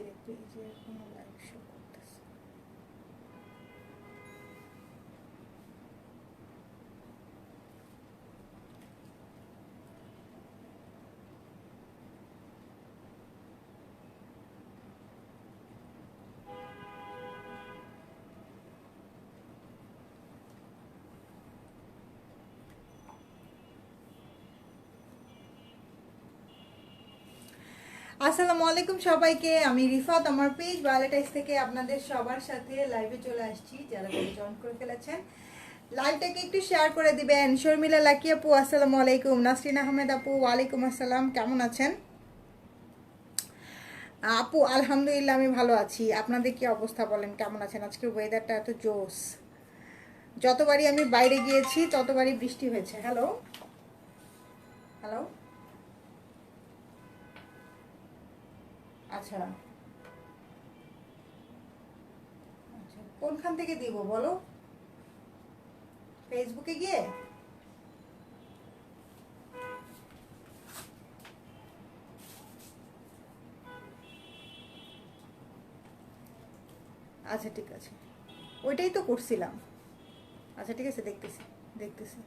আজকের পেজে কোনো লাইভ শো করতেছে আসসালামু আলাইকুম সবাইকে, আমি রিফাত আমার পেজ বায়োলেটাইস থেকে আপনাদের সবার সাথে লাইভে চলে আসছি, যারা জয়েন করে ফেলেছেন। লাইভটাকে একটু শেয়ার করে দিবেন। শর্মিলা লাকি আপু, আসসালামু আলাইকুম। নাসরিন আহমেদ আপু, ওয়ালাইকুম আসসালাম। কেমন আছেন? আপু, আলহামদুলিল্লাহ, আমি ভালো আছি। আপনাদের কি অবস্থা বলেন? কেমন আছেন? আজকের ওয়েদারটা এত জোস। যতবারই আমি বাইরে গিয়েছি, ততবারই বৃষ্টি হয়েছে। হ্যালো হ্যালো আচ্ছা। আচ্ছা কোনখান থেকে দিব বলো? ফেসবুকে গিয়ে? আচ্ছা ঠিক আছে। ওইটাই তো করছিলাম। আচ্ছা ঠিক আছে, দেখতেছি দেখতেছি।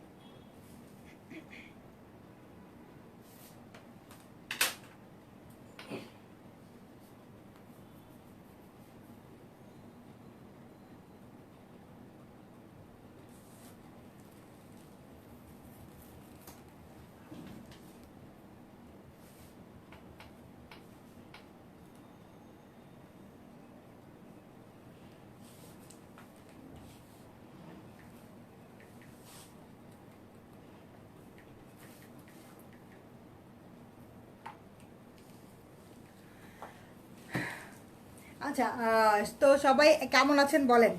আচ্ছা তো সবাই কেমন আছেন বলেন।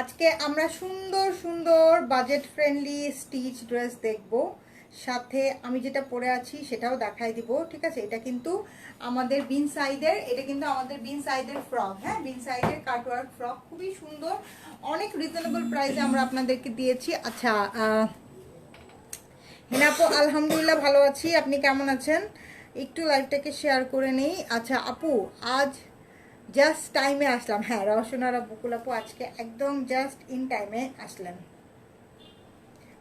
আজকে আমরা সুন্দর সুন্দর বাজেট ফ্রেন্ডলি স্টিচ ড্রেস দেখব। সাথে আমি যেটা পরে আছি সেটাও দেখাই দিব, ঠিক আছে? এটা কিন্তু আমাদের বিন সাইডের এটা কিন্তু আমাদের বিন সাইডের ফ্রক হ্যাঁ? বিন সাইডের কাটওয়ার্ক ফ্রক খুবই সুন্দর। অনেক রিজনেবল প্রাইসে আমরা আপনাদেরকে দিয়েছি। আচ্ছা হেনাপু, আলহামদুলিল্লাহ ভালো আছি। আপনি কেমন আছেন? একটু লাইভটাকে শেয়ার করে নেই। আচ্ছা আপু, আজ জাস্ট টাইমে আসলাম। হ্যাঁ রওশনার বকুল আপু আজকে একদম জাস্ট ইন টাইমে আসলেন।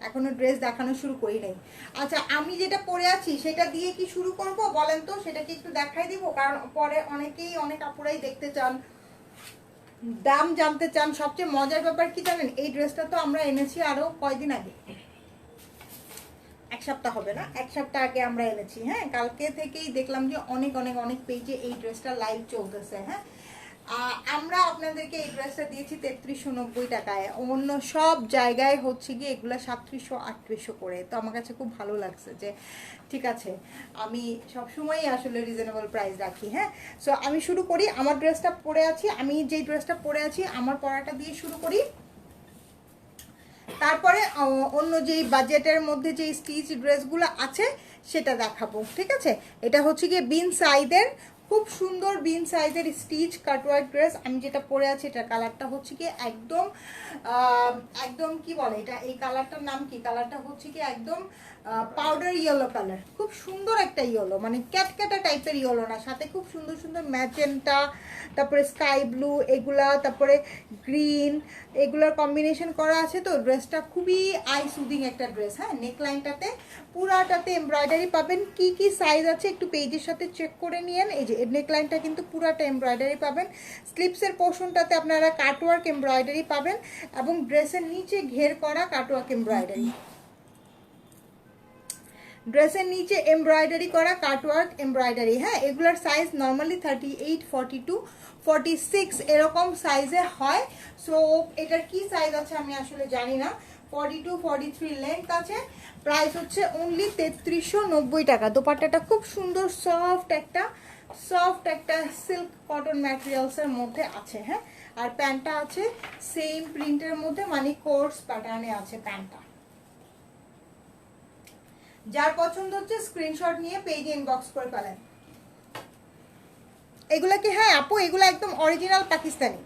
এখনও ড্রেস দেখানো শুরু করি নাই। আচ্ছা আমি যেটা পরে আছি, সেটা দিয়ে কি শুরু করব বলেন তো? সেটা কি একটু দেখাই দিব, কারণ পরে অনেকেই, অনেক আপুরাই দেখতে চান, দাম জানতে চান। সবচেয়ে মজার ব্যাপার কি জানেন? এই ড্রেসটা তো আমরা এনেছি আরও কয়দিন আগে। এক সপ্তাহ হবে না, এক সপ্তাহ আগে আমরা এনেছি হ্যাঁ? কালকে থেকেই দেখলাম যে অনেক অনেক অনেক পেজে এই ড্রেসটা লাইভ চলতেছে হ্যাঁ? আমরা আপনাদেরকে এই ড্রেসটা দিয়েছি তেত্রিশশো নব্বই টাকায়। অন্য সব জায়গায় হচ্ছে গিয়ে এগুলো সাতত্রিশশো, আটত্রিশশো করে। তো আমার কাছে খুব ভালো লাগছে যে, ঠিক আছে, আমি সবসময়ই আসলে রিজনেবল প্রাইস রাখি হ্যাঁ? সো আমি শুরু করি, আমার ড্রেসটা পরে আছি, আমি যেই ড্রেসটা পরে আছি, আমার পরাটা দিয়ে শুরু করি। তারপরে অন্য যেই বাজেটের মধ্যে যে স্টিচ ড্রেসগুলো আছে, সেটা দেখাবো, ঠিক আছে? এটা হচ্ছে গিয়ে বিন সাইদের খুব সুন্দর বিন সাইজের স্টিচ কাটওয়ার্ক ড্রেস আমি যেটা পরে আছি, এটার কালারটা হচ্ছে কি একদম একদম কি বলে এটা? এই কালারটার নাম কি? কালারটা হচ্ছে কি একদম পাউডার ইয়েলো কালার খুব সুন্দর একটা ইয়েলো মানে ক্যাটক্যাটা টাইপের ইয়েলো না, সাথে খুব সুন্দর সুন্দর ম্যাজেন্টা তারপরে স্কাই ব্লু এগুলা, তারপরে গ্রিন এগুলোর কম্বিনেশন করা আছে তো ড্রেসটা খুবই আই সুদিং একটা ড্রেস হ্যাঁ? নেকলাইনটাতে পুরাটাতে এমব্রয়ডারি পাবেন। কি কি সাইজ আছে একটু পেজের সাথে চেক করে নিয়েন। এই যে নেকলাইনটা কিন্তু পুরাটা এমব্রয়ডারি পাবেন। স্লিপসের পোর্শনটাতে আপনারা কাটওয়ার্ক এমব্রয়ডারি পাবেন এবং ড্রেসের নিচে ঘের করা কাটওয়ার্ক এমব্রয়ডারি ড্রেসের নিচে এমব্রয়ডারি করা কাটওয়ার্ক এমব্রয়ডারি হ্যাঁ? এগুলোর size normally thirty eight forty two forty six এরকম সাইজে হয়। সো এটার কি সাইজ আছে আমি আসলে জানি না। Forty two forty three length আছে। প্রাইস হচ্ছে অনলি তেত্রিশশো নব্বই টাকা। দোপাট্টাটা খুব সুন্দর সফট একটা সফট একটা সিল্ক কটন ম্যাটেরিয়ালসের মধ্যে আছে হ্যাঁ? আর প্যান্টটা আছে সেম প্রিন্টের মধ্যে মানে কোর্স প্যাটার্নে আছে প্যান্টটা। যার পছন্দ হচ্ছে স্ক্রিনশট নিয়ে পেজে ইনবক্স করে ফেলেন। এগুলা কি? হ্যাঁ আপু, এগুলো একদম অরিজিনাল পাকিস্তানি।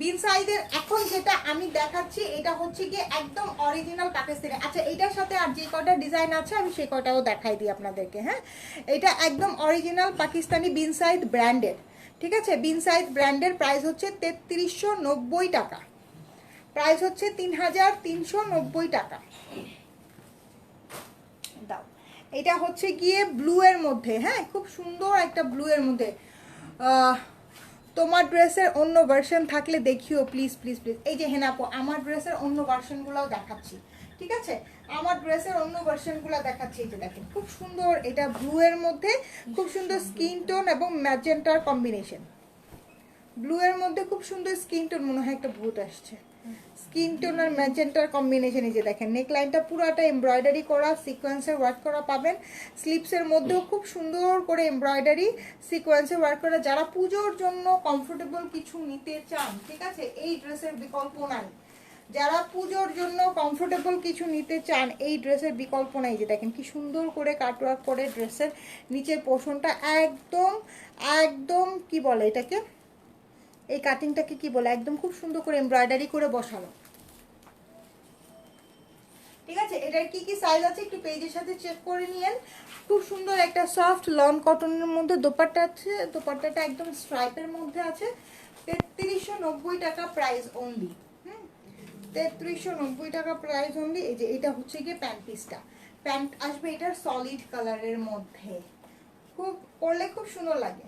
বিন সাইজের এখন যেটা আমি দেখাচ্ছি, এটা হচ্ছে গিয়ে একদম অরিজিনাল পাকিস্তানি। আচ্ছা এটার সাথে আর যে কটা ডিজাইন আছে, আমি সেই কটাও দেখাই দিই আপনাদেরকে হ্যাঁ? এটা একদম অরিজিনাল পাকিস্তানি বিন সাইজ ব্র্যান্ডের ঠিক আছে? বিন সাইজ ব্র্যান্ডের প্রাইস হচ্ছে তেত্রিশশো টাকা। প্রাইস হচ্ছে তিন হাজার তিনশো নব্বই টাকা। এটা হচ্ছে গিয়ে ব্লু এর মধ্যে হ্যাঁ? খুব সুন্দর একটা ব্লু এর মধ্যে। তোমার ড্রেসের অন্য ভার্সন থাকলে দেখিও প্লিজ প্লিজ প্লিজ এই যে হেনাপো, আমার ড্রেসের অন্য ভার্সনগুলোও দেখাচ্ছি, ঠিক আছে? আমার ড্রেসের অন্য ভার্সনগুলো দেখাচ্ছি যে দেখেন, খুব সুন্দর এটা ব্লু এর মধ্যে, খুব সুন্দর স্কিন টোন এবং ম্যাজেন্টার কম্বিনেশন ব্লু এর মধ্যে খুব সুন্দর স্কিন টোন মনে হয় একটা ভূত আসছে। স্কিন টোন আর ম্যাজেন্টার কম্বিনেশন এই যে দেখেন নেকলাইনটা পুরোটা এমব্রয়ডারি করা সিকোয়েন্সের ওয়ার্ক করা পাবেন। স্লিপসের মধ্যেও খুব সুন্দর করে এমব্রয়ডারি সিকোয়েন্সের ওয়ার্ক করা। যারা পুজোর জন্য কমফোর্টেবল কিছু নিতে চান, ঠিক আছে? এই ড্রেসের বিকল্প নাই। যারা পুজোর জন্য কমফোর্টেবল কিছু নিতে চান, এই ড্রেসের বিকল্প নাই। যে দেখেন, কি সুন্দর করে কাটওয়ার্ক করে ড্রেসের নিচের পোর্শনটা একদম একদম কি বলে এটাকে? এই কাটিংটাকে কি বলে? একদম খুব সুন্দর করে এমব্রয়ডারি করে বসানো ঠিক আছে? এটার কি কি সাইজ আছে একটু পেজের সাথে চেক করে নিয়েন। খুব সুন্দর একটা সফট লন কটনের মধ্যে দোপাট্টা আছে। দোপাট্টাটা একদম স্ট্রাইপের মধ্যে আছে। তেত্রিশশো নব্বই টাকা প্রাইস অনলি হুম? তেত্রিশশো নব্বই টাকা প্রাইস অনলি এই যে এটা হচ্ছে গিয়ে প্যান্ট পিসটা প্যান্ট আসবে এটার সলিড কালারের মধ্যে। খুব, পরলে খুব সুন্দর লাগে।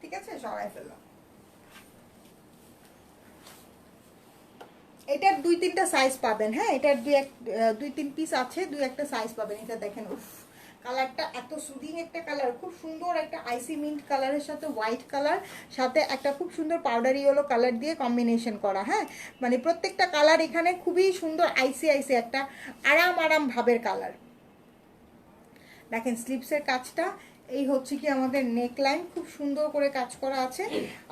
ঠিক আছে? সরাই ফেললাম। এটার দুই তিনটা সাইজ পাবেন হ্যাঁ? এটার দুই এক দুই তিন পিস আছে, দুই একটা সাইজ পাবেন। এটা দেখেন, উফ কালারটা এত সুদিং একটা কালার খুব সুন্দর একটা আইসি মিন্ট কালারের সাথে হোয়াইট কালার সাথে একটা খুব সুন্দর পাউডার ইয়েলো কালার দিয়ে কম্বিনেশন করা হ্যাঁ? মানে প্রত্যেকটা কালার এখানে খুবই সুন্দর আইসি আইসি একটা আরাম আরাম ভাবের কালার দেখেন স্লিপসের কাজটা, এই হচ্ছে কি আমাদের নেকলাইন খুব সুন্দর করে কাজ করা আছে।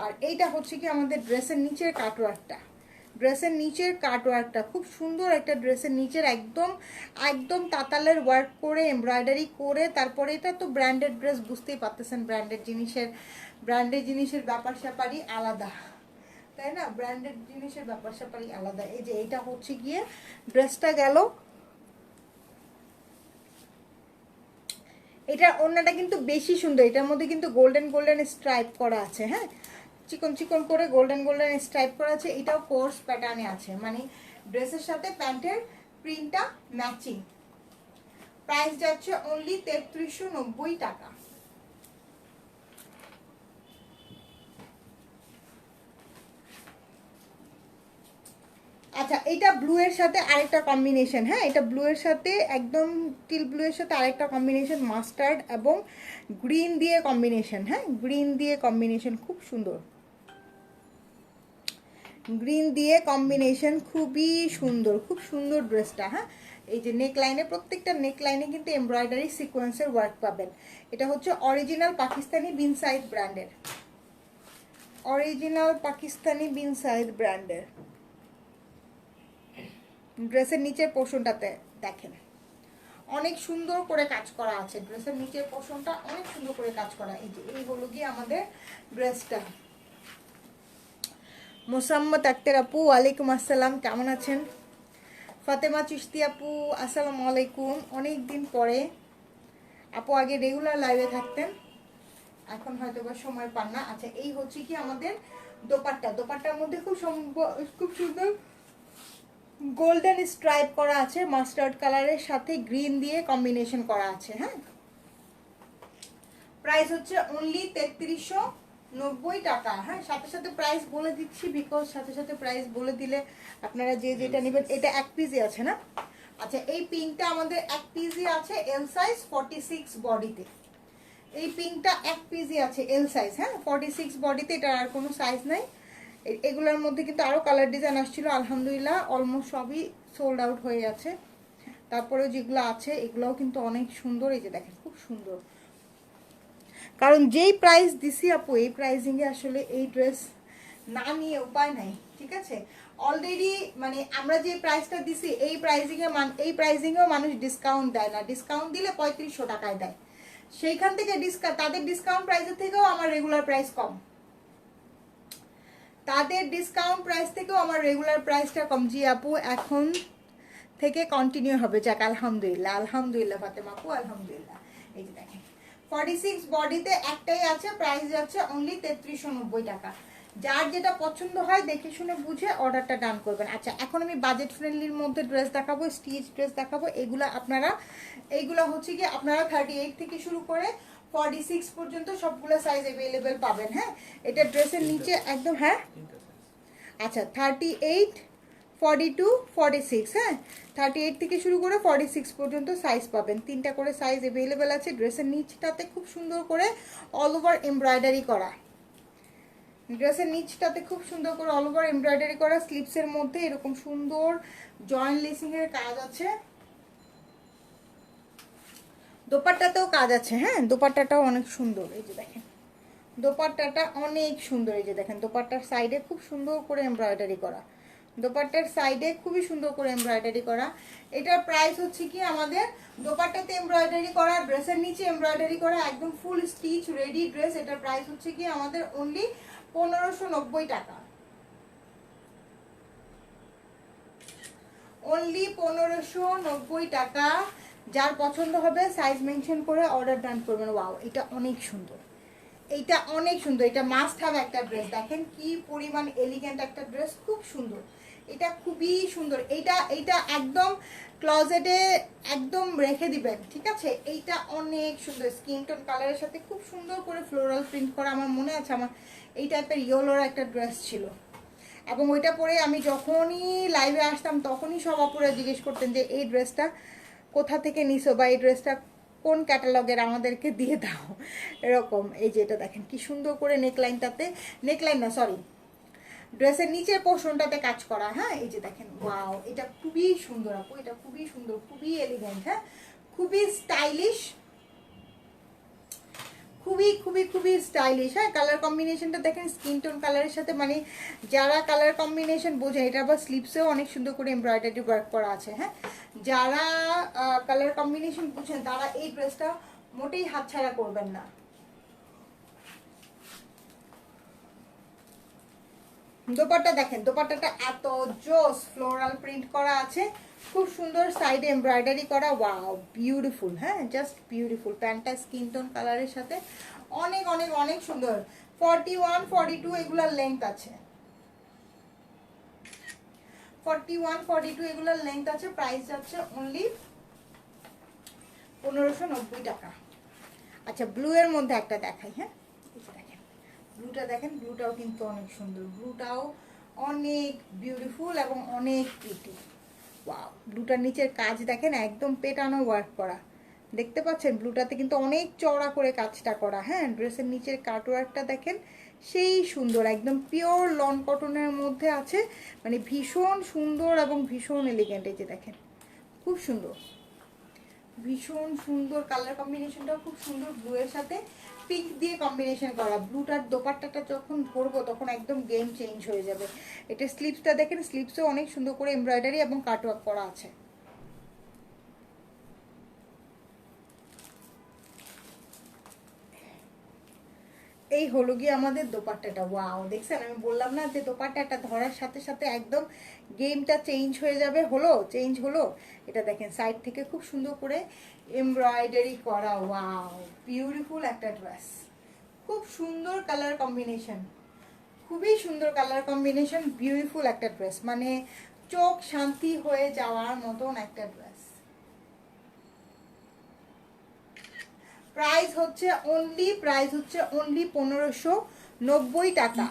আর এইটা হচ্ছে কি আমাদের ড্রেসের নিচের কাটওয়ার্কটা ড্রেসের নিচের কাটওয়ার্কটা খুব সুন্দর একটা ড্রেসের নিচের একদম একদম তাতালের ওয়ার্ক করে এমব্রয়ডারি করে, তারপরে এটা তো ব্র্যান্ডেড ড্রেস বুঝতেই পারতেছেন ব্র্যান্ডেড জিনিসের ব্র্যান্ডেড জিনিসের ব্যাপার স্যাপারই আলাদা। তাই না? ব্র্যান্ডেড জিনিসের ব্যাপার স্যাপারই আলাদা। এই যে এটা হচ্ছে গিয়ে ড্রেসটা গেল। এটা অন্যটা কিন্তু বেশি সুন্দর। এটার মধ্যে কিন্তু গোল্ডেন গোল্ডেন স্ট্রাইপ করা আছে হ্যাঁ? চিকন চিকন করে গোল্ডেন গোল্ডেন স্ট্রাইপ করা আছে। এটাও কোর্স প্যাটার্নে আছে। মানে ড্রেসের সাথে প্যান্টের প্রিন্টটা ম্যাচিং প্রাইস যাচ্ছে অনলি তেত্রিশশো নব্বই টাকা। আচ্ছা এটা ব্লু এর সাথে আরেকটা কম্বিনেশন হ্যাঁ? এটা ব্লু এর সাথে একদম টিল ব্লু এর সাথে আরেকটা কম্বিনেশন মাস্টার্ড এবং গ্রিন দিয়ে কম্বিনেশন হ্যাঁ? গ্রিন দিয়ে কম্বিনেশন খুব সুন্দর। গ্রিন দিয়ে কম্বিনেশন খুবই সুন্দর, খুব সুন্দর ড্রেসটা হ্যাঁ? এই যে নেক লাইনে প্রত্যেকটা নেক লাইনে কিন্তু এমব্রয়ডারি সিকোয়েন্সের ওয়ার্ক পাবেন। এটা হচ্ছে অরিজিনাল পাকিস্তানি বিন সাইড ব্র্যান্ডের অরিজিনাল পাকিস্তানি বিন সাইড ব্র্যান্ডের ড্রেসের নিচের পোর্শনটাতে দেখেন। অনেক সুন্দর করে কাজ করা আছে। ড্রেসের নিচের পোর্শনটা অনেক সুন্দর করে কাজ করা। এই যে, এই হলো গিয়ে আমাদের ড্রেসটা মোসাম্মদ আক্তার আপু, ওয়ালাইকুম আসসালাম, কেমন আছেন? ফাতেমা চিস্তি আপু, আসসালামু আলাইকুম। অনেক দিন পরে আপু আগে রেগুলার লাইভে থাকতেন, এখন হয়তো বা সময় পান না। আচ্ছা এই হচ্ছে কি আমাদের দোপাট্টা। দোপাট্টার মধ্যে খুব খুব সুন্দর গোল্ডেন স্ট্রাইপ করা আছে মাস্টার্ড কালারের সাথে গ্রিন দিয়ে কম্বিনেশন করা আছে হ্যাঁ? প্রাইস হচ্ছে অনলি তেত্রিশশো নব্বই টাকা। হ্যাঁ সাথে সাথে প্রাইস বলে দিচ্ছি বিকজ সাথে সাথে প্রাইস বলে দিলে আপনারা যে যেটা নেবেন এটা এক পিসই আছে না? আচ্ছা এই পিঙ্কটা আমাদের এক পিসই আছে এল সাইজ ফর্টি সিক্স বডিতে এই পিঙ্কটা এক পিসই আছে এল সাইজ হ্যাঁ? ফর্টি সিক্স বডিতে এটার আর কোনো সাইজ নাই। এগুলোর মধ্যে কিন্তু আরও কালার ডিজাইন আসছিল আলহামদুলিল্লাহ অলমোস্ট সবই সোল্ড আউট হয়ে গেছে তারপরে যেগুলো আছে এগুলোও কিন্তু অনেক সুন্দর এই যে দেখেন খুব সুন্দর। কারণ যেই প্রাইস দিছি আপু, এই প্রাইসিংয়ে আসলে এই ড্রেস না নিয়ে উপায় নাই, ঠিক আছে? অলরেডি মানে আমরা যে প্রাইসটা দিছি, এই প্রাইসিংয়ে এই প্রাইসিংয়েও মানুষ ডিসকাউন্ট দেয় না। ডিসকাউন্ট দিলে পঁয়ত্রিশশো টাকায় দেয়। সেইখান থেকে ডিসকাউন্ট তাদের ডিসকাউন্ট প্রাইসের থেকেও আমার রেগুলার প্রাইস কম। তাদের ডিসকাউন্ট প্রাইস থেকেও আমার রেগুলার প্রাইসটা কম। জি আপু, এখন থেকে কন্টিনিউ হবে। যাক, আলহামদুলিল্লাহ আলহামদুলিল্লাহ, ফাতেমা আপু, আলহামদুলিল্লাহ। এই যে দেখেন। ফর্টি সিক্স বডিতে একটাই আছে প্রাইস যাচ্ছে অনলি তেত্রিশশো নব্বই টাকা। যার যেটা পছন্দ হয় দেখে শুনে বুঝে অর্ডারটা ডান করবেন। আচ্ছা এখন আমি বাজেট ফ্রেন্ডলির মধ্যে ড্রেস দেখাবো স্টিচ ড্রেস দেখাবো। এগুলো আপনারা এইগুলো হচ্ছে কি আপনারা থার্টি এইট থেকে শুরু করে ফর্টি সিক্স পর্যন্ত সবগুলো সাইজ অ্যাভেলেবেল পাবেন হ্যাঁ? এটা ড্রেসের নিচে একদম হ্যাঁ? আচ্ছা thirty eight forty two forty six হ্যাঁ? থার্টি এইট থেকে শুরু করে ফর্টি সিক্স পর্যন্ত সাইজ পাবেন। তিনটা করে সাইজ অ্যাভেলেবেল আছে ড্রেসের নিচটাতে খুব সুন্দর করে অল ওভার এমব্রয়ডারি করা। ড্রেসের নিচটাতে খুব সুন্দর করে অল ওভার এমব্রয়ডারি করা। স্লিপসের মধ্যে এরকম সুন্দর জয়েন্ট লেসিং এর কাজ আছে। দোপাট্টাতেও কাজ আছে হ্যাঁ? দোপাট্টাটাও অনেক সুন্দর, এই যে দেখেন। দোপাট্টাটা অনেক সুন্দর, এই যে দেখেন। দোপাট্টার সাইডে খুব সুন্দর করে এমব্রয়ডারি করা। দোপাট্টার সাইডে খুবই সুন্দর করে এমব্রয়ডারি করা। এটার প্রাইস হচ্ছে কি আমাদের দোপাট্টাতে এমব্রয়ডারি করা ড্রেসের নিচে এমব্রয়ডারি করা, একদম ফুল স্টিচ রেডি ড্রেস এটার প্রাইস হচ্ছে কি আমাদের অনলি পনেরোশো নব্বই টাকা। অনলি পনেরোশো নব্বই টাকা। যার পছন্দ হবে সাইজ মেনশন করে অর্ডার ডান করবেন। ওয়াও এটা অনেক সুন্দর। এইটা অনেক সুন্দর, এটা মাস্ট হ্যাভ একটা ড্রেস দেখেন কি পরিমাণ এলিগেন্ট একটা ড্রেস খুব সুন্দর। এটা খুবই সুন্দর। এইটা এইটা একদম ক্লজেটে একদম রেখে দিবেন, ঠিক আছে? এইটা অনেক সুন্দর। স্কিন টোন কালারের সাথে খুব সুন্দর করে ফ্লোরাল প্রিন্ট করা আমার মনে আছে। আমার এই টাইপের ইয়েলোর একটা ড্রেস ছিল। এবং ওইটা পরে আমি যখনই লাইভে আসতাম, তখনই সব অপরা জিজ্ঞেস করতেন যে, এই ড্রেসটা কোথা থেকে নিছো? বা, এই ড্রেসটা কোন ক্যাটালগের আমাদেরকে দিয়ে দাও। এরকম, এই যে এটা দেখেন, কি সুন্দর করে নেকলাইনটাতে, নেকলাইন না সরি ড্রেসের নিচের পোর্শনটাতে কাজ করা হ্যাঁ? এই যে দেখেন ওয়াও এটা খুবই সুন্দর আপু, এটা খুবই সুন্দর, খুবই এলিগেন্ট হ্যাঁ? খুবই স্টাইলিশ খুবই খুবই খুবই স্টাইলিশ হ্যাঁ? কালার কম্বিনেশনটা দেখেন স্কিন টোন কালারের সাথে মানে যারা কালার কম্বিনেশন বোঝে এটা আবার স্লিপসেও অনেক সুন্দর করে এমব্রয়ডারি ওয়ার্ক করা আছে হ্যাঁ? যারা কালার কম্বিনেশন বুঝছেন তারা এই ড্রেসটা মোটেই হাতছাড়া করবেন না। দোপাট্টা দেখেন, দোপাট্টাটা এত জোস ফ্লোরাল প্রিন্ট করা আছে। খুব সুন্দর সাইডে এমব্রয়ডারি করা ওয়াও বিউটিফুল হ্যাঁ জাস্ট বিউটিফুল প্যান্টটা স্কিন টোন কালারের সাথে অনেক অনেক অনেক সুন্দর। ফর্টি ওয়ান ফর্টি টু এগুলোর লেন্থ আছে। ফর্টি ওয়ান ফর্টি টু এগুলোর লেন্থ আছে প্রাইস অনলি পনেরোশো নব্বই টাকা। আচ্ছা মধ্যে একটা দেখাই হ্যাঁ? ব্লুটা দেখেন ব্লুটাও কিন্তু অনেক সুন্দর। ব্লুটাও অনেক বিউটিফুল এবং অনেক ব্লুটার নিচের কাজ দেখেন, একদম পেটানো ওয়ার্ক করা। দেখতে পাচ্ছেন ব্লুটাতে কিন্তু অনেক চওড়া করে কাজটা করা হ্যাঁ? ড্রেসের নিচের কাটওয়ার্কটা দেখেন সেই সুন্দর, একদম পিওর লন কটনের মধ্যে আছে। মানে ভীষণ সুন্দর এবং ভীষণ এলিগেন্ট এই যে দেখেন, খুব সুন্দর। ভীষণ সুন্দর কালার কম্বিনেশনটাও খুব সুন্দর ব্লু এর সাথে। পিঙ্ক দিয়ে কম্বিনেশন করা ব্লুটার দোপাট্টাটা যখন পরবো তখন একদম গেম চেঞ্জ হয়ে যাবে। এটা স্লিপসটা দেখেন স্লিপসেও অনেক সুন্দর করে এমব্রয়ডারি এবং কাটওয়ার্ক করা আছে। এই হলো গিয়ে আমাদের দোপাট্টাটা। ওয়াও দেখছেন? আমি বললাম না যে দোপাট্টাটা ধরার সাথে সাথে একদম গেমটা চেঞ্জ হয়ে যাবে। হলো? চেঞ্জ হলো? এটা দেখেন সাইড থেকে খুব সুন্দর করে এমব্রয়ডারি করা। ওয়াও বিউটিফুল একটা ড্রেস খুব সুন্দর কালার কম্বিনেশন খুবই সুন্দর কালার কম্বিনেশন বিউটিফুল একটা ড্রেস মানে চোখ শান্তি হয়ে যাওয়ার মতন একটা ড্রেস প্রাইস হচ্ছে অনলি প্রাইস হচ্ছে অনলি পনেরোশো নব্বই টাকা।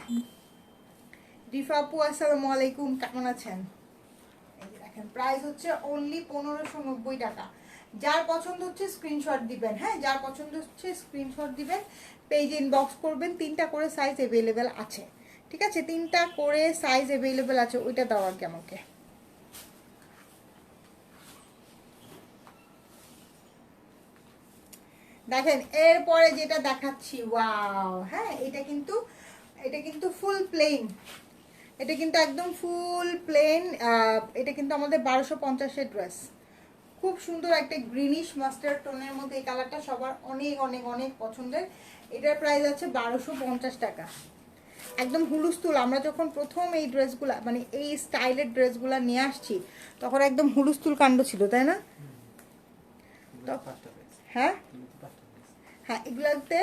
রিফাপু আসসালামু আলাইকুম, কেমন আছেন? দেখেন, প্রাইস হচ্ছে অনলি পনেরোশো নব্বই টাকা। যার পছন্দ হচ্ছে স্ক্রিনশট দিবেন হ্যাঁ যার পছন্দ হচ্ছে স্ক্রিনশট দিবেন পেজ ইনবক্স করবেন, তিনটা করে সাইজ অ্যাভেলেবেল আছে। ঠিক আছে, তিনটা করে সাইজ অ্যাভেলেবেল আছে, ওইটা দেওয়ার কি আমাকে। দেখেন এরপরে যেটা দেখাচ্ছি ওয়াও হ্যাঁ এটা কিন্তু এটা কিন্তু ফুল প্লেন এটা কিন্তু একদম ফুল প্লেন এটা কিন্তু আমাদের বারোশো পঞ্চাশের ড্রেস খুব সুন্দর একটা গ্রিনিশ মাস্টার্ড টোনের মধ্যে এই কালারটা সবার অনেক অনেক অনেক পছন্দের। এটার প্রাইস আছে বারোশো পঞ্চাশ টাকা। একদম হুলুস্থুল আমরা যখন প্রথম এই ড্রেসগুলা মানে এই স্টাইলের ড্রেসগুলা নিয়ে আসছি তখন একদম হুলুস্থুল কাণ্ড ছিল তাই না? হ্যাঁ? হ্যাঁ এগুলোতে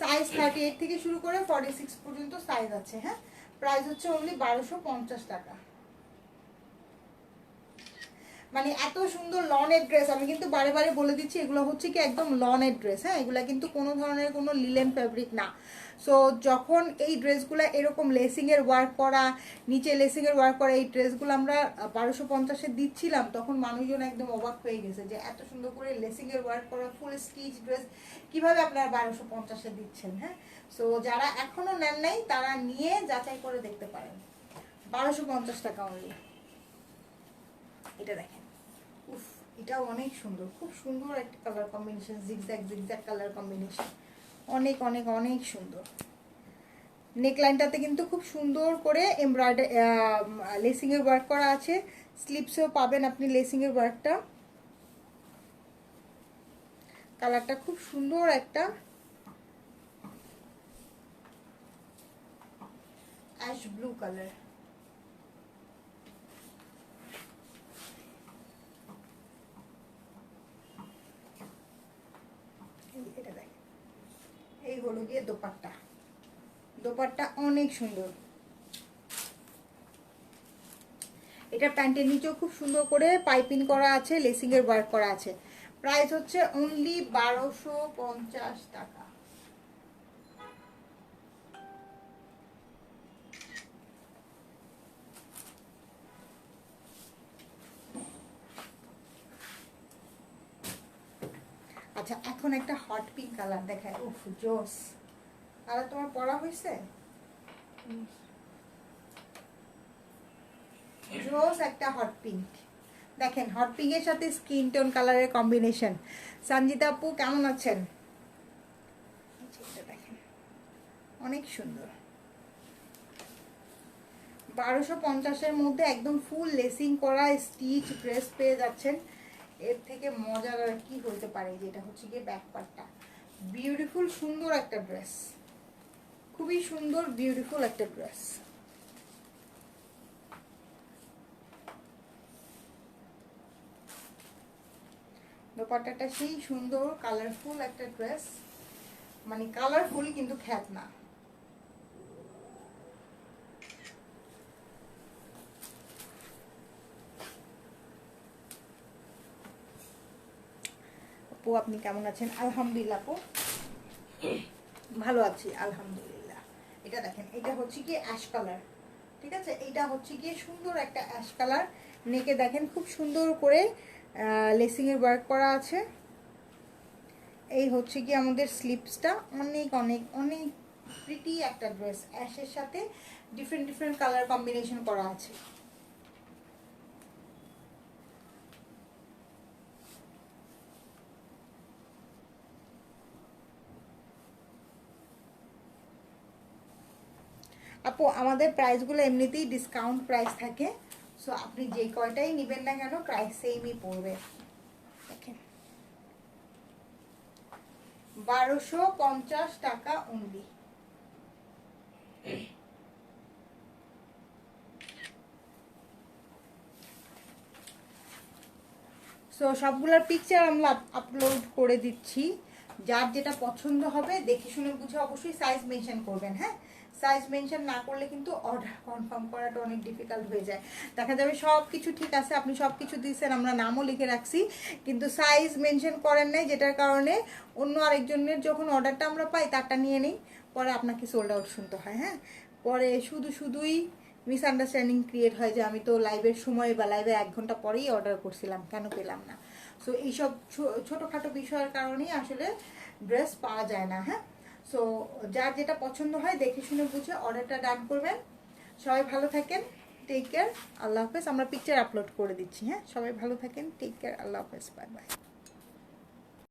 সাইজ থার্টি এইট থেকে শুরু করে ফর্টি সিক্স পর্যন্ত সাইজ আছে হ্যাঁ? প্রাইস হচ্ছে অনলি বারোশো পঞ্চাশ টাকা। মানে এত সুন্দর লনের ড্রেস আমি কিন্তু বারে বারে বলে দিচ্ছি এগুলো হচ্ছে কি একদম লনের ড্রেস হ্যাঁ? এগুলো কিন্তু কোনো ধরনের কোনো লিলেন ফেব্রিক না। সো যখন এই ড্রেসগুলো এরকম লেসিংয়ের ওয়ার্ক করা, নিচে লেসিংয়ের ওয়ার্ক করা, এই ড্রেসগুলো আমরা বারোশো পঞ্চাশে দিচ্ছিলাম, তখন মানুষজন একদম অবাক হয়ে গেছে যে এত সুন্দর করে লেসিংয়ের ওয়ার্ক করা ফুল স্টিচ ড্রেস কীভাবে আপনারা বারোশো পঞ্চাশে দিচ্ছেন হ্যাঁ? সো যারা এখনও নেন নাই, তারা নিয়ে যাচাই করে দেখতে পারেন। বারোশো পঞ্চাশ টাকা অনলি এটা দেখেন। উফ, এটাও অনেক সুন্দর। খুব সুন্দর একটা colour combination zigzag zigzag colour combination অনেক অনেক অনেক সুন্দর। নেকলাইনটাতে কিন্তু খুব সুন্দর করে এমব্রয়ডারি লেসিংয়ের ওয়ার্ক করা আছে। স্লিপসেও পাবেন আপনি লেসিংয়ের ওয়ার্কটা কালারটা খুব সুন্দর একটা। অ্যাশ ব্লু কালার এই এটা দেখেন এই হলো গিয়ে দোপাট্টা। দোপাট্টা অনেক সুন্দর। এটা প্যান্টের নিচেও খুব সুন্দর করে পাইপিং করা আছে, লেসিং এর ওয়ার্ক করা আছে। প্রাইস হচ্ছে অনলি বারোশো পঞ্চাশ টাকা আচ্ছা এখন একটা হট পিঙ্ক কালার দেখায়, উফ জোস কালার তোমার পড়া হয়েছে? জোস একটা হট পিঙ্ক দেখেন হট পিঙ্কের সাথে স্কিন টোন কালারের কম্বিনেশন সঞ্জিতা আপু, কেমন আছেন? অনেক সুন্দর। বারোশো পঞ্চাশের মধ্যে একদম ফুল লেসিং করা স্টিচ ড্রেস পেয়ে যাচ্ছেন। এর থেকে মজার কি হতে পারে, যেটা হচ্ছে গিয়ে ব্যাক পার্টটা বিউটিফুল সুন্দর একটা ড্রেস খুবই সুন্দর বিউটিফুল একটা ড্রেস দোপাট্টাটা সেই সুন্দর কালারফুল একটা ড্রেস মানে কালারফুল কিন্তু খ্যাত না। আপু, আপনি কেমন আছেন? আলহামদুলিল্লাহ আপু। ভালো আছি, আলহামদুলিল্লাহ। এটা দেখেন, এটা হচ্ছে কি অ্যাশ কালার ঠিক আছে? এটা হচ্ছে কি সুন্দর একটা অ্যাশ কালার নেকে দেখেন, খুব সুন্দর করে লেসিং এর ওয়ার্ক করা আছে। এই হচ্ছে কি আমাদের স্লিপসটা অনেক অনেক অনেক প্রিটি একটা ড্রেস অ্যাশের সাথে ডিফারেন্ট ডিফারেন্ট কালার কম্বিনেশন করা আছে। আপু, আমাদের প্রাইসগুলো এমনিতেই ডিসকাউন্ট প্রাইস থাকে। সো আপনি যে কয়টাই নেবেন না কেন প্রাইস সেমই পড়বে। বারোশো পঞ্চাশ টাকা অনলি সো সবগুলোর পিকচার আমরা আপলোড করে দিচ্ছি। যার যেটা পছন্দ হবে, দেখে শুনে বুঝে অবশ্যই সাইজ মেনশন করবেন হ্যাঁ? সাইজ মেনশন না করলে কিন্তু অর্ডার কনফার্ম করাটা অনেক ডিফিকাল্ট হয়ে যায়। দেখা যাবে সব কিছু ঠিক আছে, আপনি সব কিছু দিয়েছেন, আমরা নামও লিখে রাখছি, কিন্তু সাইজ মেনশন করেন নাই, যেটার কারণে অন্য আরেকজনের যখন অর্ডারটা আমরা পাই, তারটা নিয়ে নিই, পরে আপনাকে সোল্ড আউট শুনতে হয় হ্যাঁ? পরে শুধু শুধুই মিসআন্ডারস্ট্যান্ডিং ক্রিয়েট হয় যে আমি তো লাইভের সময় বা লাইভের এক ঘণ্টা পরেই অর্ডার করছিলাম, কেন পেলাম না? সো এইসব ছোটোখাটো বিষয়ের কারণেই আসলে ড্রেস পাওয়া যায় না হ্যাঁ? সো যার যেটা পছন্দ হয়, দেখে শুনে বুঝে অর্ডারটা ডান করবেন। সবাই ভালো থাকেন। টেক কেয়ার আল্লাহ হাফেজ। আমরা পিকচার আপলোড করে দিচ্ছি হ্যাঁ? সবাই ভালো থাকেন। টেক কেয়ার আল্লাহ হাফেজ। Bye bye